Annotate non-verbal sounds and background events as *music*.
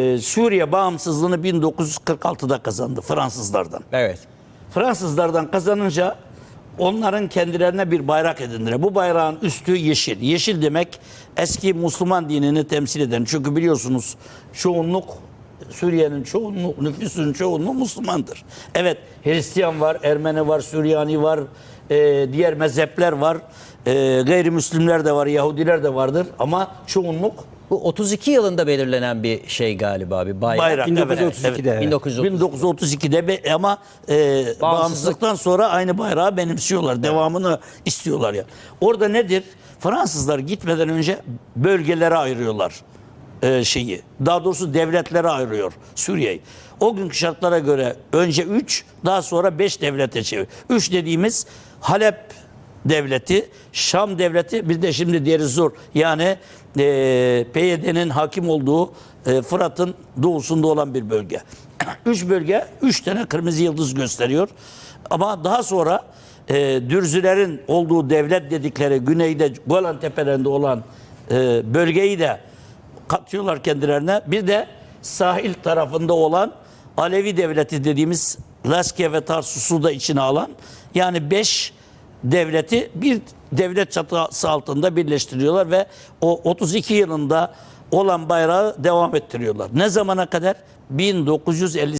Ee, Suriye bağımsızlığını 1946'da kazandı Fransızlardan. Evet. Fransızlardan kazanınca onların kendilerine bir bayrak edindiler. Bu bayrağın üstü yeşil. Yeşil demek eski Müslüman dinini temsil eden. Çünkü biliyorsunuz çoğunluk Suriye'nin çoğunluğu, nüfusun çoğunluğu Müslümandır. Evet Hristiyan var, Ermeni var, Süryani var, e, diğer mezhepler var, e, gayrimüslimler de var, Yahudiler de vardır ama çoğunluk Bu 32 yılında belirlenen bir şey galiba bir bayrak. bayrak. 1932'de, evet. 1932. 1932'de be- ama e, bağımsızlıktan sonra aynı bayrağı benimsiyorlar. Devamını istiyorlar ya. Orada nedir? Fransızlar gitmeden önce bölgelere ayırıyorlar e, şeyi. Daha doğrusu devletlere ayırıyor Suriye'yi. O günkü şartlara göre önce 3 daha sonra 5 devlete çevir. 3 dediğimiz Halep devleti, Şam devleti bir de şimdi diğeri Zur. Yani e, PYD'nin hakim olduğu e, Fırat'ın doğusunda olan bir bölge. *clears throat* üç bölge, üç tane kırmızı yıldız gösteriyor. Ama daha sonra e, Dürzülerin olduğu devlet dedikleri güneyde Golan tepelerinde olan e, bölgeyi de katıyorlar kendilerine. Bir de sahil tarafında olan Alevi devleti dediğimiz Laskiye ve Tarsus'u da içine alan yani beş devleti bir devlet çatısı altında birleştiriyorlar ve o 32 yılında olan bayrağı devam ettiriyorlar. Ne zamana kadar? 1950